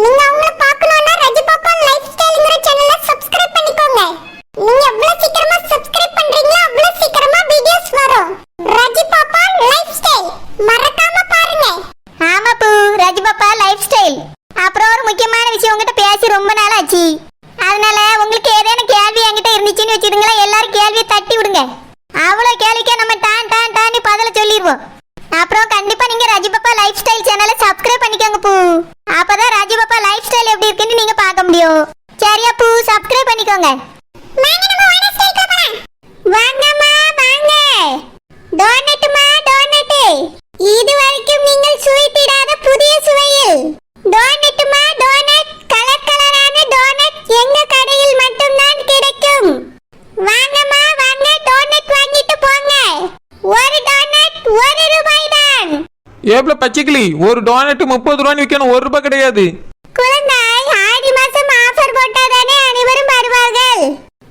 நீங்க அவங்கள பார்க்கணும்னா ரஜி லைஃப் ஸ்டைல்ங்கற சேனலை சப்ஸ்கிரைப் பண்ணிக்கோங்க. நீங்க எவ்வளவு சீக்கிரமா சப்ஸ்கிரைப் பண்றீங்களோ அவ்வளவு சீக்கிரமா வீடியோஸ் வரும். ரஜி பாப்பா லைஃப் ஸ்டைல் மறக்காம பாருங்க. ஆமா பூ ரஜி லைஃப் ஸ்டைல் அப்புறம் ஒரு முக்கியமான விஷயம் உங்ககிட்ட பேசி ரொம்ப நாள் ஆச்சு உங்களுக்கு ஏதேனும் கேள்வி என்கிட்ட இருந்துச்சுன்னு வச்சுடுங்களேன் எல்லாரும் கேள்வியை தட்டி விடுங்க. அவ்வளோ கேள்விக்கே நம்ம டான் டான் டான்னு பதில சொல்லிடுவோம். அப்புறம் கண்டிப்பாக நீங்கள் ரஜிபப்பா லைஃப் ஸ்டைல் சேனலை சப்ஸ்கிரைப் பண்ணிக்கோங்க பூ. ஏப்ல பச்சைக்கிளி ஒரு டோனட் முப்பது ரூபான்னு விற்கணும் ஒரு ரூபாய் கிடையாது. குழந்தாய் ஆடி மாசம் ஆஃபர் போட்டாதானே அனைவரும் வருவார்கள்?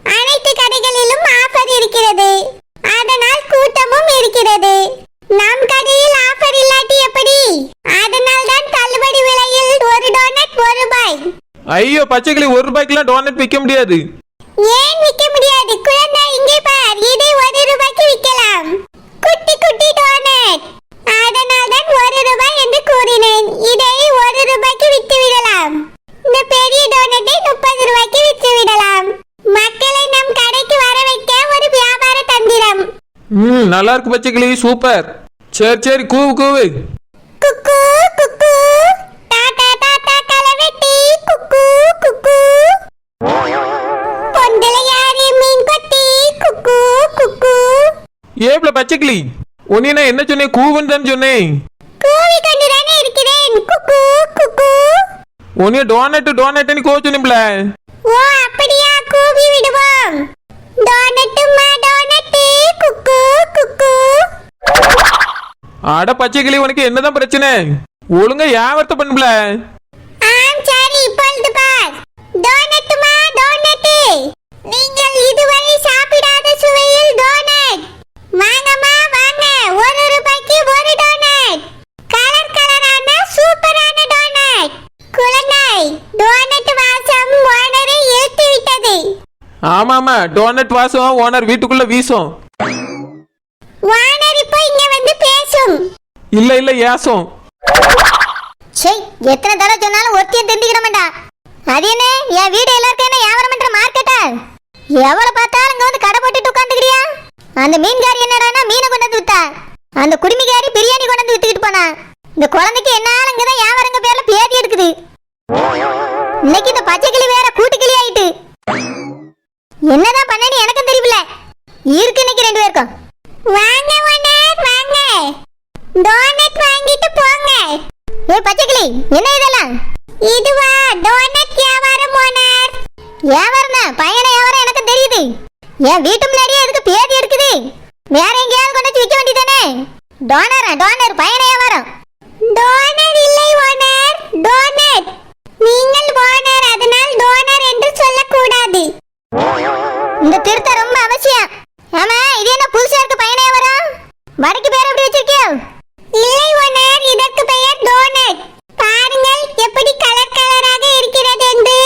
அனைத்து கடைகளிலும் ஆஃபர் இருக்கிறது. அதனால் கூட்டமும் இருக்கிறது. நம் கடையில் ஆஃபர் இல்லாட்டி எப்படி? அதனால் தான் தள்ளுபடி விலையில் ஒரு டோனட் ஒரு ரூபாய். ஐயோ பச்சைக்கிளி ஒரு ரூபாய்க்குலாம் டோனட் விற்க முடியாது. ஏன் விற்க முடியாது குழந்தாய் இங்கே பார் இதை ஒரு ரூபாய்க்கு விற்கலாம் குட்டி குட்டி டோனட் அதனால் தான் ஒரு ரூபாய் என்று கூறினேன் இதை ஒரு ரூபாய்க்கு விட்டு விடலாம் இந்த பெரிய டோனட்டை முப்பது ரூபாய்க்கு விற்று விடலாம் மக்களை நம் கடைக்கு வர வைக்க ஒரு வியாபார தந்திரம் ம் நல்லா இருக்கு பச்சைக்கிளி சூப்பர். சரி சரி கூவு கூவு. ஏப்ல பச்சைக்கிளி. உன்னை நான் என்ன சொன்னேன் கூவுன்னு தானே சொன்னேன் கூவி கொண்டுதானே இருக்கிறேன். குக்கு குக்கு. உன்னைய டோனட் டோனட்னு கோவ சொன்னேன்ல. ஓ அப்படியா? கூவி விடுவோம். டோனட்டுமா டோனட்டு அட பச்சைக்கிளி உனக்கு என்னதான் பிரச்சனை? ஒழுங்கா வியாபாரத்தை பண்ணல சரி இப்பொழுது பார். டோனட்டுமா டோனட்டு நீங்கள் இதுவரை சாப்பிடாத சுவையில் டோனட் வாங்கம்மா வாங்க. ஒரு ரூபாய்க்கு ஒரு டோனட் கலர் கலரான சூப்பரான டோனட் டோனட் வாசம் ஓனரை இழுத்து விட்டது ஆமா ஆமா டோனட் வாசம் ஓனர் வீட்டுக்குள்ள வீசும் ஓனர் இப்போ இங்க வந்து பேசும் இல்ல இல்ல ஏசம். சே எத்தனை தடவை சொன்னாலும் ஒருத்தையும் தெரிஞ்சுக்கிட மாட்டா. அது என்ன? என் வீடு எல்லாருக்கும் என்ன வியாபாரம் பண்ற மார்க்கெட்டா எவ்வளவு பார்த்தாலும் இங்க வந்து கடை போட்டுட்டு உட்காந்துக்கிறியா அந்த மீன்காரி என்னடானா மீனை கொண்டு வந்து வித்தா. அந்த குடுமிக்காரி பிரியாணி கொண்டு வந்து வித்துக்கிட்டு போனா. இந்த குழந்தைக்கு என்னாலும் இங்கதான் வியாபாரங்க பேர்ல பேதி எடுக்குது. இன்னைக்கு இந்த பச்சை கிளி வேற கூட்டு கிளி ஆயிட்டு. என்னதான் பண்ணனு எனக்கும் தெரியல இருக்கு என் வீட்டு முன்னாடியே எதுக்கு பேதி எடுக்குது. வேற எங்கேயாவது கொண்டு வச்சு விற்க வேண்டியதானே டோனரா டோனர் பையன வியாபாரம் டோனர் இல்லை ஓனர் டோனட் நீங்கள் ஓனர் அதனால் டோனர் என்று சொல்லக்கூடாது இந்த திருத்தம் ரொம்ப அவசியம் ஆமா இது என்ன புதுசா இருக்கு பையனே வரும் வடக்கு பேர் எப்படி வச்சிருக்கியோ இல்லை ஓனர் இதற்கு பெயர் டோனட் பாருங்கள் எப்படி கலர் கலராக இருக்கிறது என்று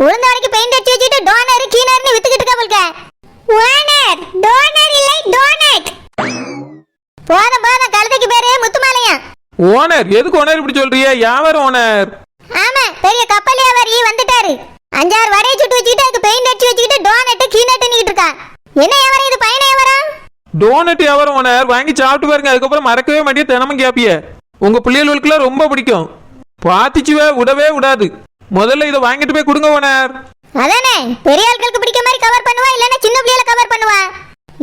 உளுந்த வரைக்கும் பெயிண்ட் அடிச்சு வச்சுட்டு டோனர் கீனர்னு வித்துக்கிட்டு இருக்க போல்க ஓனர் டோனர் இல்லை டோனட் போதும் போதும் கழுதைக்கு பேரு முத்துமாலையா ஓனர் எதுக்கு ஓனர் இப்படி சொல்றிய? வியாபாரம் ஓனர்? ஆமா பெரிய கப்பல் வியாபாரி வந்துட்டாரு. அஞ்சாறு வடையை சுட்டு வச்சுக்கிட்டு அதுக்கு பெயிண்ட் அடிச்சு வச்சுக்கிட்டு டோனட் கீனட் இருக்கா. என்ன வியாபாரம் இது பையன வியாபாரம் டோனட் வியாபாரம் ஓனர்? வாங்கி சாப்பிட்டு பாருங்க அதுக்கப்புறம் மறக்கவே மாட்டியே தினமும் கேப்பிய. உங்க பிள்ளைகளுக்குலாம் ரொம்ப பிடிக்கும். பாத்திச்சுவே விடவே விடாது. முதல்ல இதை வாங்கிட்டு போய் கொடுங்க ஓனர். அதானே பெரிய ஆட்களுக்கு பிடிக்க மாதிரி கவர் பண்ணுவா இல்லைன்னா சின்ன பிள்ளைகளை கவர் பண்ணுவா?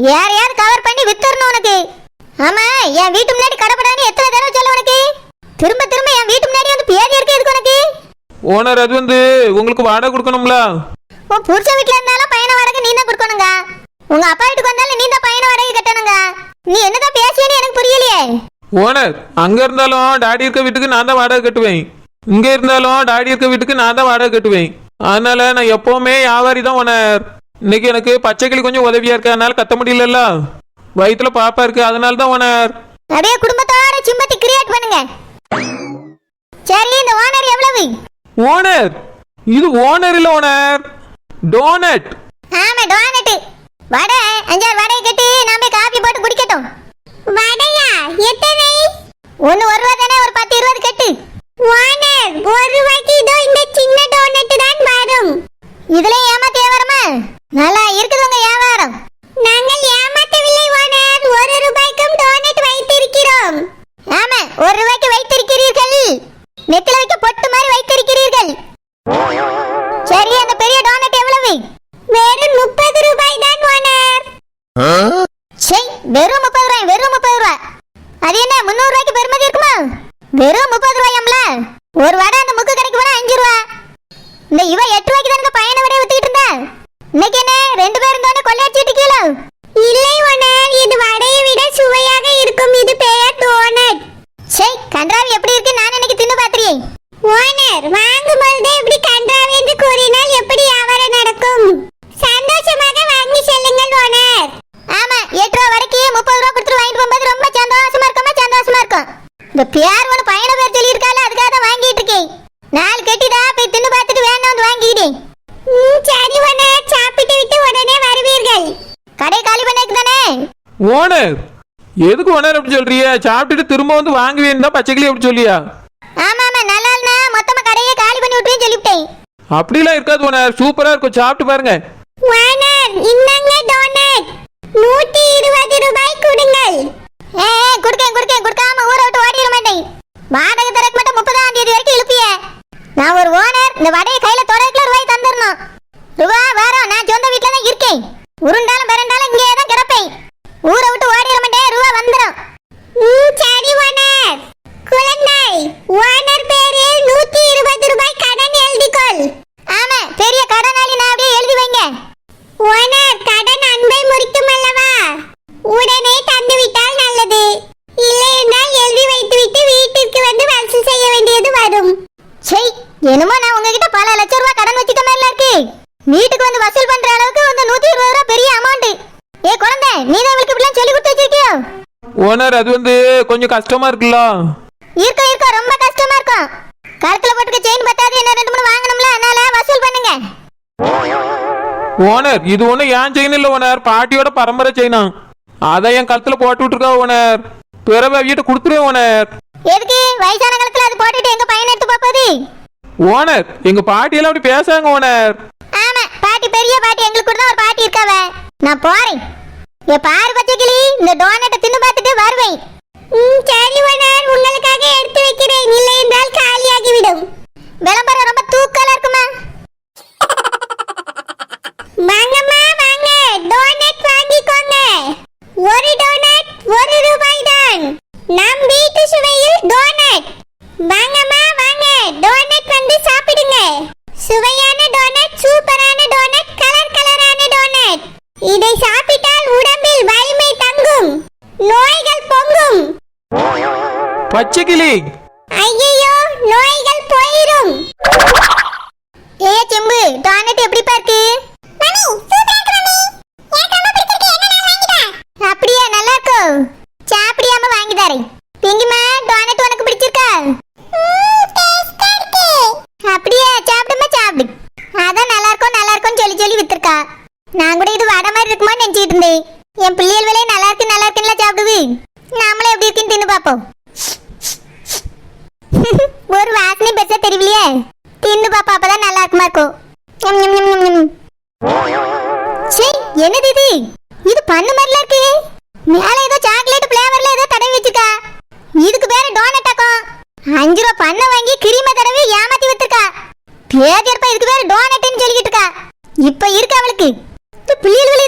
யாரையாவது கவர் பண்ணி வித்தரணும் உனக்கு? ஆமா என் வீட்டு முன்னாடி கடப்படான்னு எத்தனை தடவை சொல்ல திரும்ப திரும்ப என் வீட்டு முன்னாடி வந்து பேதி எடுக்க எதுக்கு உனக்கு? ஓனர் அது வந்து உங்களுக்கு வாடகை கொடுக்கணும்ல? உன் புருஷன் வீட்டுல இருந்தாலும் பையனை வாடகை நீ தான் கொடுக்கணுங்க. உங்க அப்பா வீட்டுக்கு வந்தாலும் நீ தான் பையனை வாடகை கட்டணுங்க. நீ என்னதான் பேசியன்னு எனக்கு புரியலையே. ஓனர் அங்க இருந்தாலும் டாடி இருக்க வீட்டுக்கு நான் தான் வாடகை கட்டுவேன். இங்க இருந்தாலும் டாடி இருக்க வீட்டுக்கு நான் தான் வாடகை கட்டுவேன். அதனால நான் எப்பவுமே வியாபாரி தான் ஓனர் இன்னைக்கு எனக்கு பச்சைக்கிளி கொஞ்சம் உதவியா இருக்கு. அதனால கத்த முடியலல்ல? வயிற்றுல பாப்பா இருக்கு. அதனால தான் ஓனர் அப்படியே குடும்பத்தோட சிம்பத்தி கிரியேட் பண்ணுங்க. சரி இந்த ஓனர் எவ்வளவு? ஓனர். இது ஓனர் இல்ல ஓனர். டோனட். ஆமா டோனட். வடை அஞ்சாறு வடையை கட்டி நாம காபி போட்டு குடிக்கட்டும். வடையா? எத்தனை? ஒன்னு ஒரு ரூபா தானே ஒரு பத்து இருபது கட்டு. ஓனர் ஒரு ரூபாய்க்கு இதோ இந்த சின்ன டோனட் தான் வரும். இதுல ஏமாத்த வியாபாரமா நல்லா இருக்குது இவ எட்டு ரூபாய்க்கு தானே பையனை விட வித்துக்கிட்டு இருந்தா? இன்னைக்கு என்ன? ரெண்டு பேரும் ஓனர்! எதுக்கு ஓனர் அப்படி சொல்றிய சாப்பிட்டுட்டு திரும்ப வந்து வாங்குவேன்னு தான் பச்சைக்கிளி அப்படி சொல்லியா? ஆமா ஆமா நல்லா இருந்தா மொத்தமா கடையை காலி பண்ணி விட்டுன்னு சொல்லிவிட்டேன். அப்படிலாம் இருக்காது ஓனர். சூப்பரா இருக்கும். சாப்பிட்டு பாருங்க. ஓனர் இந்தாங்க டோனட். நூத்தி இருபது ரூபாய் கொடுங்க ஏ கொடுக்க கஷ்டமா இருக்குல்ல? இருக்கும் இருக்கும். ரொம்ப கஷ்டமா இருக்கும். கழுத்துல போட்டுக்க செயின் பத்தாது என்ன ரெண்டு மூணு வாங்கணும்ல அதனால வசூல் பண்ணுங்க. ஓனர் இது ஒண்ணு ஏன் செயின் இல்ல ஓனர் பாட்டியோட பரம்பரை செயினா அதை என் கழுத்துல போட்டு விட்டுருக்கா ஓனர் பிறவை வீட்டை கொடுத்துருவேன் ஓனர் எதுக்கு? வயசான காலத்துல அது போட்டுட்டு எங்க பையன் எடுத்து போகுது? ஓனர் எங்க பாட்டி எல்லாம் அப்படி பேசாங்க ஓனர் ஆமா பாட்டி பெரிய பாட்டி எங்களுக்கு கூட ஒரு பாட்டி இருக்காவ. நான் போறேன். என் பாரு பச்சை கிளி இந்த டோனட்டை தின்னு பார்த்துட்டு வருவேன். சரி நான் உங்களுக்காக எடுத்து வைக்கிறேன். இல்லை என்றால் காலியாகிவிடும். விளம்பரம் ரொம்ப சொல்லு ஐயோ நோய்கள் போயிடும் ஏ செம்பு டாய்லெட் எப்படி பார்க்கு அப்படியே நல்லா இருக்கோ? சாப்பிடாம வாங்கி தரேன். திங்குமா டாய்லெட் உனக்கு பிடிச்சிருக்கா? அப்படியே சாப்பிடுமா சாப்பிடு. அதான் நல்லா இருக்கும் நல்லா இருக்கும்னு சொல்லி சொல்லி வித்துருக்கா. நான் கூட இது வடை மாதிரி இருக்குமோ நினைச்சிட்டு இருந்தேன். என் பிள்ளைகள் விலையை நல்லா இருக்கு நல்லா இருக்குன்னு சாப்பிடுது. நாமளும் எப்படி இருக்குன்னு தின்னு பார்ப்போம். ஒரு வாசனை பெருசா தெரியலையே. தின்னு பாப்பா அப்பதான் நல்லா இருக்குமா இருக்கும். என்னது இது? இது பண்ணு மாதிரில இருக்கு. மேல ஏதோ சாக்லேட் ஃப்ளேவர்ல ஏதோ தடவி வச்சிருக்கா. இதுக்கு பேரு டோனட் ஆக்கும். அஞ்சு ரூபா பண்ண வாங்கி கிரீம தடவி ஏமாத்தி வித்துருக்கா. பேஜர்ப்பா இதுக்கு பேரு டோனட்னு சொல்லிக்கிட்டு இருக்கா. இப்ப இருக்கு அவளுக்கு. பிள்ளைகள்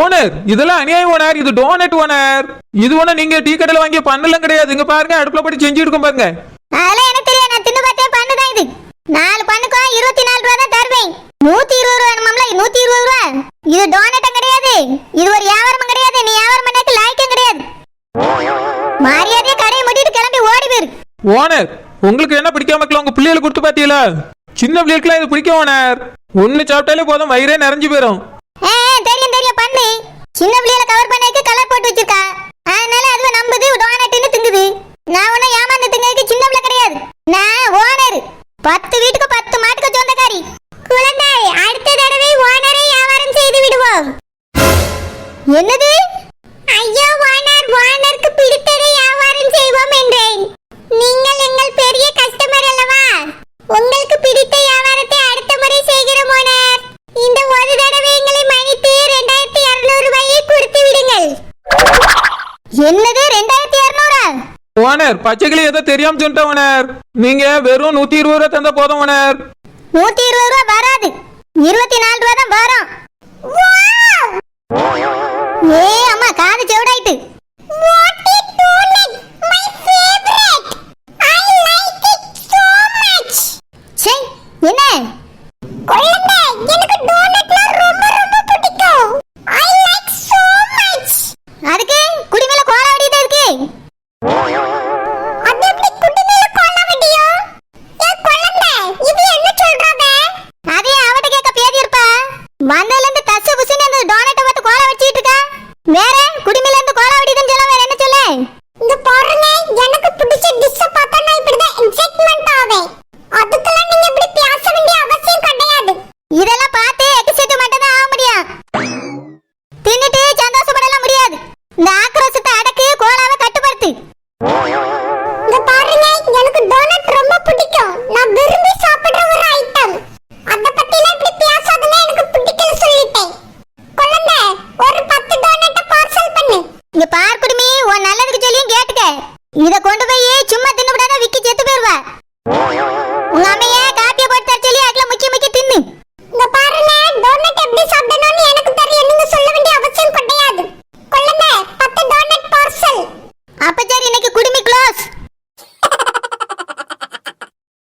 ஓனர் இதெல்லாம் அநியாயம் ஓனர் இது டோனட் ஓனர் இது ஒண்ணு நீங்க டீ கடையில வாங்கி பண்ணலாம் கிடையாது. இங்க பாருங்க அடுப்புல போட்டு செஞ்சு இருக்கும் பாருங்க. அதெல்லாம் எனக்கு தெரியும் நான் தின்னு பார்த்தே பண்ணுதான் இது. நாலு பண்ணுக்கோ இருபத்தி நாலு ரூபா தான் தருவேன். நூத்தி இருபது ரூபா வேணுமாம்ல? நூத்தி இருபது ரூபா. இது டோனட்டும் கிடையாது. இது ஒரு வியாபாரமும் கிடையாது. நீ வியாபாரம் பண்ணாக்கு லாய்க்கும் கிடையாது. மரியாதையா கடையை முடிட்டு கிளம்பி ஓடி போயிரு. ஓனர் உங்களுக்கு என்ன பிடிக்காம இருக்கலாம்? உங்க பிள்ளைகளுக்கு கொடுத்து பாத்தீங்களா சின்ன பிள்ளைகளுக்குலாம் இது பிடிக்கும் ஓனர் ஒன்னு சாப்பிட்டாலே போதும். வயிறே நிறைஞ்சு போயிடும் சின்ன பிள்ளையில கவர் பண்ணதுக்கு கலர் போட்டு வச்சிருக்கா. அதனால அதுவ நம்புது டோனட்னு திங்குது. நான் ஒன்னும் ஏமாந்து திங்கிறதுக்கு சின்ன பிள்ளை கிடையாது. நான் ஓனர். பத்து வீட்டுக்கு பத்து ஓனர் பச்சைக்கிளி ஏதோ தெரியாம சொல்லிட்டேன் ஓனர் நீங்க வெறும் நூத்தி இருபது ரூபா தந்த போதும் ஓனர் நூத்தி இருபது ரூபா வராது. இருபத்தி நாலு